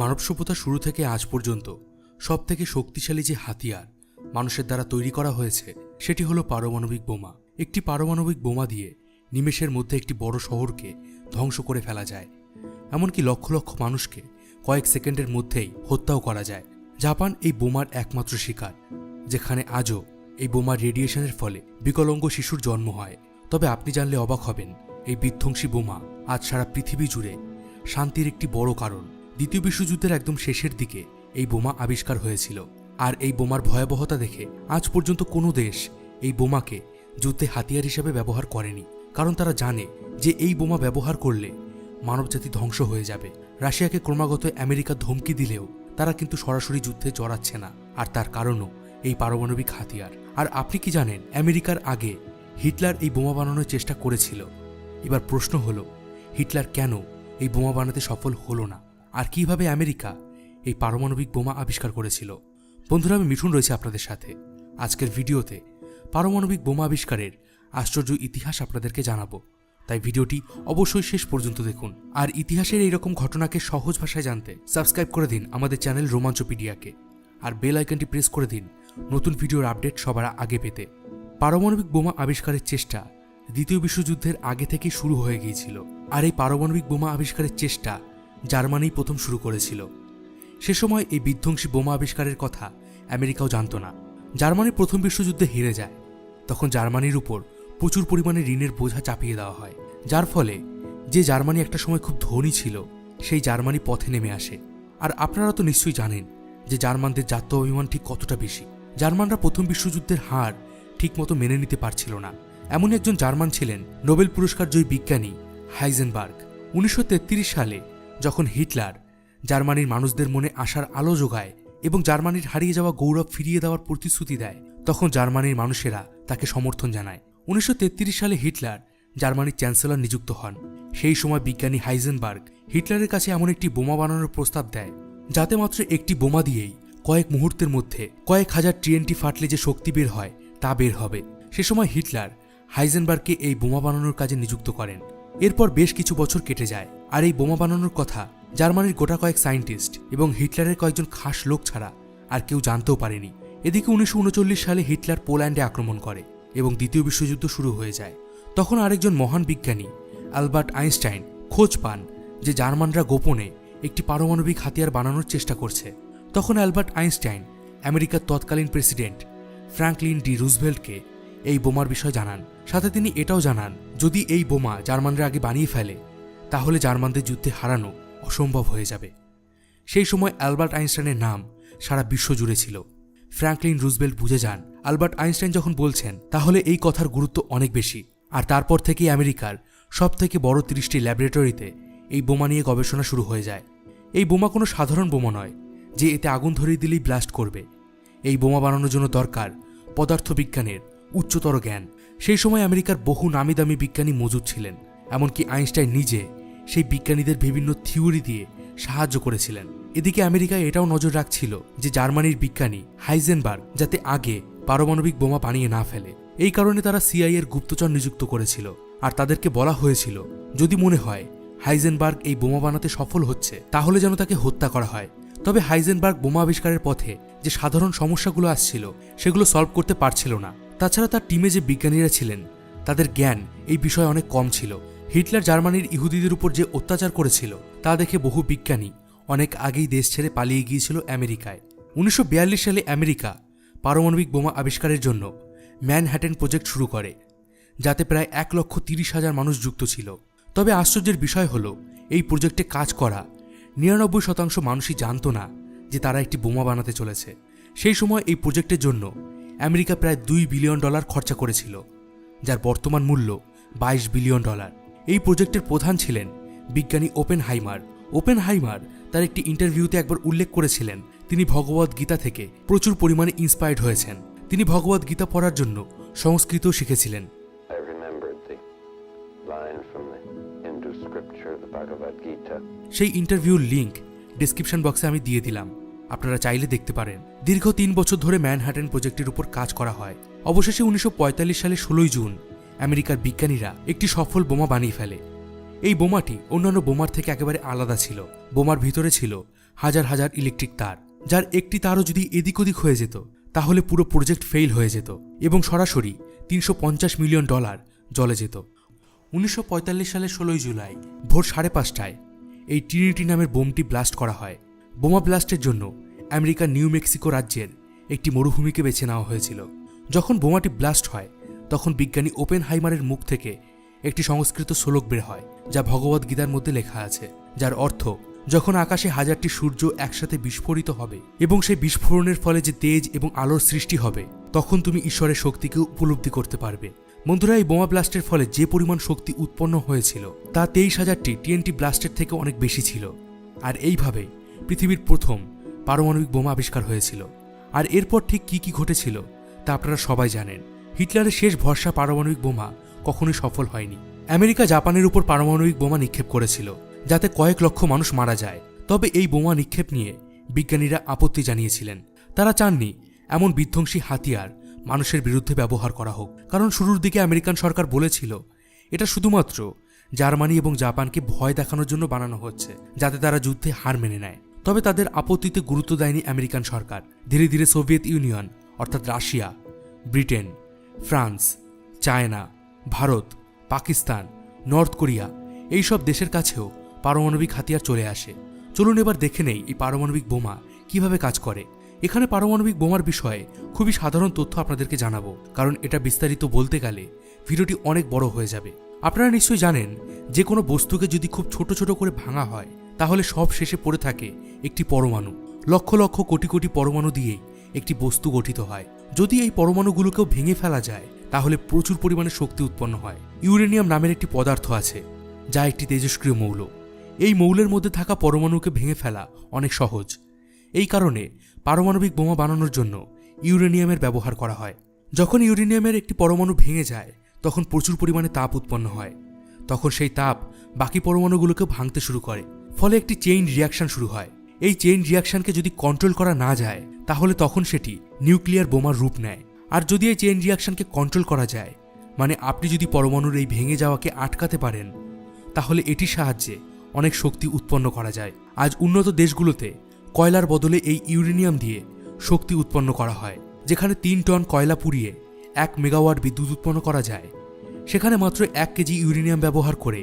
মানব সভ্যতা শুরু থেকে আজ পর্যন্ত সব থেকে শক্তিশালী যে হাতিয়ার মানুষের দ্বারা তৈরি করা হয়েছে, সেটি হলো পারমাণবিক বোমা। একটি পারমাণবিক বোমা দিয়ে নিমেষের মধ্যে একটি বড় শহরকে ধ্বংস করে ফেলা যায়। এমনকি লক্ষ লক্ষ মানুষকে কয়েক সেকেন্ডের মধ্যেই হত্যাও করা যায়। জাপান এই বোমার একমাত্র শিকার, যেখানে আজও এই বোমার রেডিয়েশনের ফলে বিকলাঙ্গ শিশুর জন্ম হয়। তবে আপনি জানলে অবাক হবেন, এই বিধ্বংসী বোমা আজ সারা পৃথিবী জুড়ে শান্তির একটি বড় কারণ। দ্বিতীয় বিশ্বযুদ্ধের একদম শেষের দিকে এই বোমা আবিষ্কার হয়েছিল। আর এই বোমার ভয়াবহতা দেখে আজ পর্যন্ত কোনো দেশ এই বোমাকে যুদ্ধে হাতিয়ার হিসেবে ব্যবহার করেনি। কারণ তারা জানে যে এই বোমা ব্যবহার করলে মানবজাতি ধ্বংস হয়ে যাবে। রাশিয়াকে ক্রমাগত আমেরিকা ধমকি দিলেও তারা কিন্তু সরাসরি যুদ্ধে জড়াচ্ছে না। আর তার কারণও এই পারমাণবিক হাতিয়ার। আর আপনি কি জানেন, আমেরিকার আগে হিটলার এই বোমা বানানোর চেষ্টা করেছিল? এবার প্রশ্ন হলো, হিটলার কেন এই বোমা বানাতে সফল হলো না? আর কীভাবে আমেরিকা এই পারমাণবিক বোমা আবিষ্কার করেছিল। বন্ধুরা, আমি মিঠুন রয়েছে আপনাদের সাথে। আজকের ভিডিওতে পারমাণবিক বোমা আবিষ্কারের আশ্চর্য ইতিহাস আপনাদেরকে জানাব। তাই ভিডিওটি অবশ্যই শেষ পর্যন্ত দেখুন। আর ইতিহাসের এইরকম ঘটনাকে সহজ ভাষায় জানতে সাবস্ক্রাইব করে দিন আমাদের চ্যানেল রোমাঞ্চপিডিয়াকে। আর বেল আইকনটি প্রেস করে দিন নতুন ভিডিওর আপডেট সবার আগে পেতে। পারমাণবিক বোমা আবিষ্কারের চেষ্টা দ্বিতীয় বিশ্বযুদ্ধের আগে থেকে শুরু হয়ে গিয়েছিল। আর এই পারমাণবিক বোমা আবিষ্কারের চেষ্টা জার্মানি প্রথম শুরু করেছিল। সে সময় এই বিধ্বংসী বোমা আবিষ্কারের কথা আমেরিকাও জানত না। জার্মানি প্রথম বিশ্বযুদ্ধে হেরে যায়। তখন জার্মানির উপর প্রচুর পরিমাণে ঋণের বোঝা চাপিয়ে দেওয়া হয়। যার ফলে যে জার্মানি একটা সময় খুব ধনী ছিল, সেই জার্মানি পথে নেমে আসে। আর আপনারা তো নিশ্চয়ই জানেন যে জার্মানদের জাত্য অভিমান ঠিক কতটা বেশি। জার্মানরা প্রথম বিশ্বযুদ্ধের হার ঠিকমতো মেনে নিতে পারছিল না। এমন একজন জার্মান ছিলেন নোবেল পুরস্কার জয়ী বিজ্ঞানী হাইজেনবার্গ। উনিশশো তেত্রিশ সালে যখন হিটলার জার্মানির মানুষদের মনে আশার আলো যোগায় এবং জার্মানির হারিয়ে যাওয়া গৌরব ফিরিয়ে দেওয়ার প্রতিশ্রুতি দেয়, তখন জার্মানির মানুষেরা তাকে সমর্থন জানায়। উনিশশো তেত্রিশ সালে হিটলার জার্মানির চ্যান্সেলর নিযুক্ত হন। সেই সময় বিজ্ঞানী হাইজেনবার্গ হিটলারের কাছে এমন একটি বোমা বানানোর প্রস্তাব দেয়, যাতে মাত্র একটি বোমা দিয়েই কয়েক মুহূর্তের মধ্যে কয়েক হাজার টিএনটি ফাটলে যে শক্তি বের হয়, তা বের হবে। সে সময় হিটলার হাইজেনবার্গকে এই বোমা বানানোর কাজে নিযুক্ত করেন। এরপর বেশ কিছু বছর কেটে যায়। আর এই বোমা বানানোর কথা জার্মানির গোটা কয়েক সায়েন্টিস্ট এবং হিটলারের কয়েকজন খাস লোক ছাড়া আর কেউ জানতেও পারেনি। এদিকে উনিশশো উনচল্লিশ সালে হিটলার পোল্যান্ডে আক্রমণ করে এবং দ্বিতীয় বিশ্বযুদ্ধ শুরু হয়ে যায়। তখন আরেকজন মহান বিজ্ঞানী অ্যালবার্ট আইনস্টাইন, খোঁজ পান যে জার্মানরা গোপনে একটি পারমাণবিক হাতিয়ার বানানোর চেষ্টা করছে। তখন অ্যালবার্ট আইনস্টাইন, আমেরিকার তৎকালীন প্রেসিডেন্ট ফ্র্যাঙ্কলিন ডি রুজভেল্টকে এই বোমার বিষয় জানান। সাথে তিনি এটাও জানান, যদি এই বোমা জার্মানরা আগে বানিয়ে ফেলে তাহলে জার্মানদের যুদ্ধে হারানো অসম্ভব হয়ে যাবে। সেই সময় অ্যালবার্ট আইনস্টাইনের নাম সারা বিশ্ব জুড়ে ছিল। ফ্র্যাঙ্কলিন রুজবেল্ট বুঝে যান আলবার্ট আইনস্টাইন যখন বলছেন, তাহলে এই কথার গুরুত্ব অনেক বেশি। আর তারপর থেকেই আমেরিকার সব থেকে বড় তিরিশটি ল্যাবরেটরিতে এই বোমা নিয়ে গবেষণা শুরু হয়ে যায়। এই বোমা কোনো সাধারণ বোমা নয়, যে এতে আগুন ধরিয়ে দিলেই ব্লাস্ট করবে। এই বোমা বানানোর জন্য দরকার পদার্থবিজ্ঞানের উচ্চতর জ্ঞান। সেই সময় আমেরিকার বহু নামি দামি বিজ্ঞানী মজুদ ছিলেন। এমনকি আইনস্টাইন নিজে সেই বিজ্ঞানীদের বিভিন্ন থিওরি দিয়ে সাহায্য করেছিলেন। এদিকে আমেরিকা এটাও নজর রাখছিল যে জার্মানির বিজ্ঞানী হাইজেনবার্গ যাতে আগে পারমাণবিক বোমা বানিয়ে না ফেলে। এই কারণে তারা সিআই এর গুপ্তচর নিযুক্ত করেছিল। আর তাদেরকে বলা হয়েছিল, যদি মনে হয় হাইজেনবার্গ এই বোমা বানাতে সফল হচ্ছে, তাহলে যেন তাকে হত্যা করা হয়। তবে হাইজেনবার্গ বোমা আবিষ্কারের পথে যে সাধারণ সমস্যাগুলো আসছিল, সেগুলো সলভ করতে পারছিল না। তাছাড়া তার টিমে যে বিজ্ঞানীরা ছিলেন, তাদের জ্ঞান এই বিষয়ে অনেক কম ছিল। হিটলার জার্মানির ইহুদিদের উপর যে অত্যাচার করেছিল, তা দেখে বহু বিজ্ঞানী অনেক আগেই দেশ ছেড়ে পালিয়ে গিয়েছিল আমেরিকায়। উনিশশো বিয়াল্লিশ সালে আমেরিকা পারমাণবিক বোমা আবিষ্কারের জন্য ম্যানহ্যাটেন প্রজেক্ট শুরু করে, যাতে প্রায় এক লক্ষ তিরিশ হাজার মানুষ যুক্ত ছিল। তবে আশ্চর্যের বিষয় হলো, এই প্রজেক্টে কাজ করা নিরানব্বই শতাংশ মানুষই জানতো না যে তারা একটি বোমা বানাতে চলেছে। সেই সময় এই প্রজেক্টের জন্য আমেরিকা প্রায় দুই বিলিয়ন ডলার খরচা করেছিল, যার বর্তমান মূল্য বাইশ বিলিয়ন ডলার। এই প্রজেক্টের প্রধান ছিলেন বিজ্ঞানী ওপেন হাইমার ওপেন হাইমার তার একটি ইন্টারভিউতে একবার উল্লেখ করেছিলেন তিনি ভগবদ গীতা থেকে প্রচুর পরিমাণে ইন্সপায়ার্ড হয়েছেন। তিনি ভগবদ গীতা পড়ার জন্য সংস্কৃতও শিখেছিলেন. সেই ইন্টারভিউর লিংক ডিসক্রিপশন বক্সে আমি দিয়ে দিলাম। আপনারা চাইলে দেখতে পারেন। দীর্ঘ তিন বছর ধরে ম্যানহাটেন প্রজেক্টের উপর কাজ করা হয়। অবশেষে উনিশশো সালে ষোলোই জুন আমেরিকার বিজ্ঞানীরা একটি সফল বোমা বানিয়ে ফেলে। এই বোমাটি অন্যান্য বোমার থেকে একেবারে আলাদা ছিল। বোমার ভিতরে ছিল হাজার হাজার ইলেকট্রিক তার, যার একটি তারও যদি এদিক ওদিক হয়ে যেত, তাহলে পুরো প্রজেক্ট ফেল হয়ে যেত এবং সরাসরি তিনশো পঞ্চাশ মিলিয়ন ডলার জলে যেত। উনিশশো পঁয়তাল্লিশ সালের ষোলোই জুলাই, ভোর সাড়ে পাঁচটায় এই ট্রিনিটি নামের বোমটি ব্লাস্ট করা হয়। বোমা ব্লাস্টের জন্য আমেরিকার নিউ মেক্সিকো রাজ্যের একটি মরুভূমিকে বেছে নেওয়া হয়েছিল। যখন বোমাটি ব্লাস্ট হয় তখন বিজ্ঞানী ওপেন হাইমারের মুখ থেকে একটি সংস্কৃত শ্লোক বের হয়, যা ভগবদ গীতার মধ্যে লেখা আছে, যার অর্থ, যখন আকাশে হাজারটি সূর্য একসাথে বিস্ফোরিত হবে এবং সেই বিস্ফোরণের ফলে যে তেজ এবং আলোর সৃষ্টি হবে, তখন তুমি ঈশ্বরের শক্তিকে উপলব্ধি করতে পারবে। বন্ধুরা, এই বোমা ব্লাস্টের ফলে যে পরিমাণ শক্তি উৎপন্ন হয়েছিল, তা তেইশ হাজারটি টিএনটি ব্লাস্টের থেকে অনেক বেশি ছিল। আর এইভাবে পৃথিবীর প্রথম পারমাণবিক বোমা আবিষ্কার হয়েছিল। আর এরপর ঠিক কি কি ঘটেছিল, তা আপনারা সবাই জানেন। হিটলারের শেষ ভরসা পারমাণবিক বোমা কখনোই সফল হয়নি। আমেরিকা জাপানের উপর পারমাণবিক বোমা নিক্ষেপ করেছিল, যাতে কয়েক লক্ষ মানুষ মারা যায়। তবে এই বোমা নিক্ষেপ নিয়ে বিজ্ঞানীরা আপত্তি জানিয়েছিলেন। তারা চাননি এমন বিধ্বংসী হাতিয়ার মানুষের বিরুদ্ধে ব্যবহার করা হোক। কারণ শুরুর দিকে আমেরিকান সরকার বলেছিল, এটা শুধুমাত্র জার্মানি এবং জাপানকে ভয় দেখানোর জন্য বানানো হচ্ছে, যাতে তারা যুদ্ধে হার মেনে নেয়। তবে তাদের আপত্তিতে গুরুত্ব দেয়নি আমেরিকান সরকার। ধীরে ধীরে সোভিয়েত ইউনিয়ন, অর্থাৎ Russia, Britain France, China, Bharat, Pakistan, North Korea এইসব দেশের কাছেও পারমাণবিক হাতিয়ার চলে আসে। চলুন এবার দেখে নেই এই পারমাণবিক বোমা কীভাবে কাজ করে। এখানে পারমাণবিক বোমার বিষয়ে খুবই সাধারণ তথ্য আপনাদেরকে জানাব, কারণ এটা বিস্তারিত বলতে গেলে ভিডিওটি অনেক বড় হয়ে যাবে। আপনারা নিশ্চয়ই জানেন, যে কোনো বস্তুকে যদি খুব ছোট ছোট করে ভাঙা হয়, তাহলে সব শেষে পড়ে থাকে একটি পরমাণু। লক্ষ লক্ষ কোটি কোটি পরমাণু দিয়েই একটি বস্তু গঠিত হয়। যদি এই পরমাণুগুলোকেও ভেঙে ফেলা যায়, তাহলে প্রচুর পরিমাণে শক্তি উৎপন্ন হয়। ইউরেনিয়াম নামের একটি পদার্থ আছে, যা একটি তেজস্ক্রিয় মৌল। এই মৌলের মধ্যে থাকা পরমাণুকে ভেঙে ফেলা অনেক সহজ। এই কারণে পারমাণবিক বোমা বানানোর জন্য ইউরেনিয়ামের ব্যবহার করা হয়। যখন ইউরেনিয়ামের একটি পরমাণু ভেঙে যায়, তখন প্রচুর পরিমাণে তাপ উৎপন্ন হয়। তখন সেই তাপ বাকি পরমাণুগুলোকে ভাঙতে শুরু করে। ফলে একটি চেইন রিয়াকশন শুরু হয়। এই চেইন রিয়াকশনকে যদি কন্ট্রোল করা না যায়, তাহলে তখন সেটি নিউক্লিয়ার বোমার রূপ নেয়। আর যদি এই চেইন রিয়াকশনকে কন্ট্রোল করা যায় মানে আপনি যদি পরমাণুর এই ভেঙে যাওয়াকে আটকাতে পারেন, তাহলে এটির সাহায্যে অনেক শক্তি উৎপন্ন করা যায়। আজ উন্নত দেশগুলোতে কয়লার বদলে এই ইউরেনিয়াম দিয়ে শক্তি উৎপন্ন করা হয়, যেখানে তিন টন কয়লা পুড়িয়ে এক মেগাওয়াট বিদ্যুৎ উৎপন্ন করা যায়। সেখানে মাত্র এক কেজি ইউরেনিয়াম ব্যবহার করে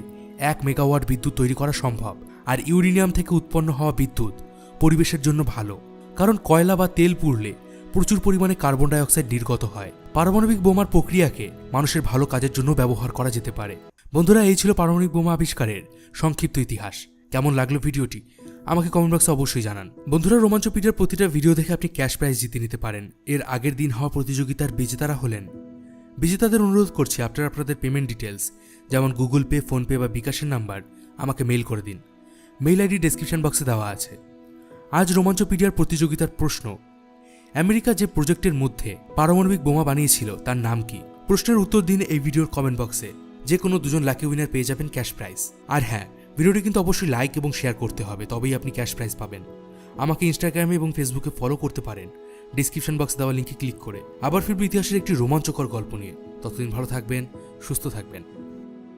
এক মেগাওয়াট বিদ্যুৎ তৈরি করা সম্ভব। আর ইউরেনিয়াম থেকে উৎপন্ন হওয়া বিদ্যুৎ পরিবেশের জন্য ভালো। কারণ কয়লা বা তেল পুড়লে প্রচুর পরিমাণে কার্বন ডাইঅক্সাইড নির্গত হয়। পারমাণবিক বোমার প্রক্রিয়াকে মানুষের ভালো কাজের জন্য ব্যবহার করা যেতে পারে। বন্ধুরা, এই ছিল পারমাণবিক বোমা আবিষ্কারের সংক্ষিপ্ত ইতিহাস। কেমন লাগল ভিডিওটি? আমাকে কমেন্ট বক্সে অবশ্যই জানান। বন্ধুরা রোমাঞ্চপিডিয়ার প্রতিটা ভিডিও দেখে আপনি ক্যাশ প্রাইজ জিতে নিতে পারেন। এর আগের দিন হওয়া প্রতিযোগিতার বিজেতারা হলেন বিজেতাদের অনুরোধ করছি, আপনারা আপনাদের পেমেন্ট ডিটেলস যেমন গুগল পে ফোনপে বা বিকাশের নাম্বার, আমাকে মেইল করে দিন। মেইল আইডি ডেসক্রিপশন বক্সে দেওয়া আছে। আজ রোমাঞ্চপিডিয়ার প্রতিযোগিতার প্রশ্ন। আমেরিকা যে প্রজেক্টের মধ্যে পারমাণবিক বোমা বানিয়েছিল, তার নাম কি? প্রশ্নের উত্তর দিন এই ভিডিওর কমেন্ট বক্সে যে কোনো দুজন লাকি উইনার পেয়ে যাবেন ক্যাশ প্রাইজ আর হ্যাঁ ভিডিওটি কিন্তু অবশ্যই লাইক এবং শেয়ার করতে হবে, তবেই আপনি ক্যাশ প্রাইজ পাবেন। আমাকে ইনস্টাগ্রামে এবং ফেসবুকে ফলো করতে পারেন। ডিসক্রিপশন বক্স দেওয়া লিঙ্কে ক্লিক করে। আবার ফিরবে ইতিহাসের একটি রোমাঞ্চকর গল্প নিয়ে। ততদিন ভালো থাকবেন, সুস্থ থাকবেন।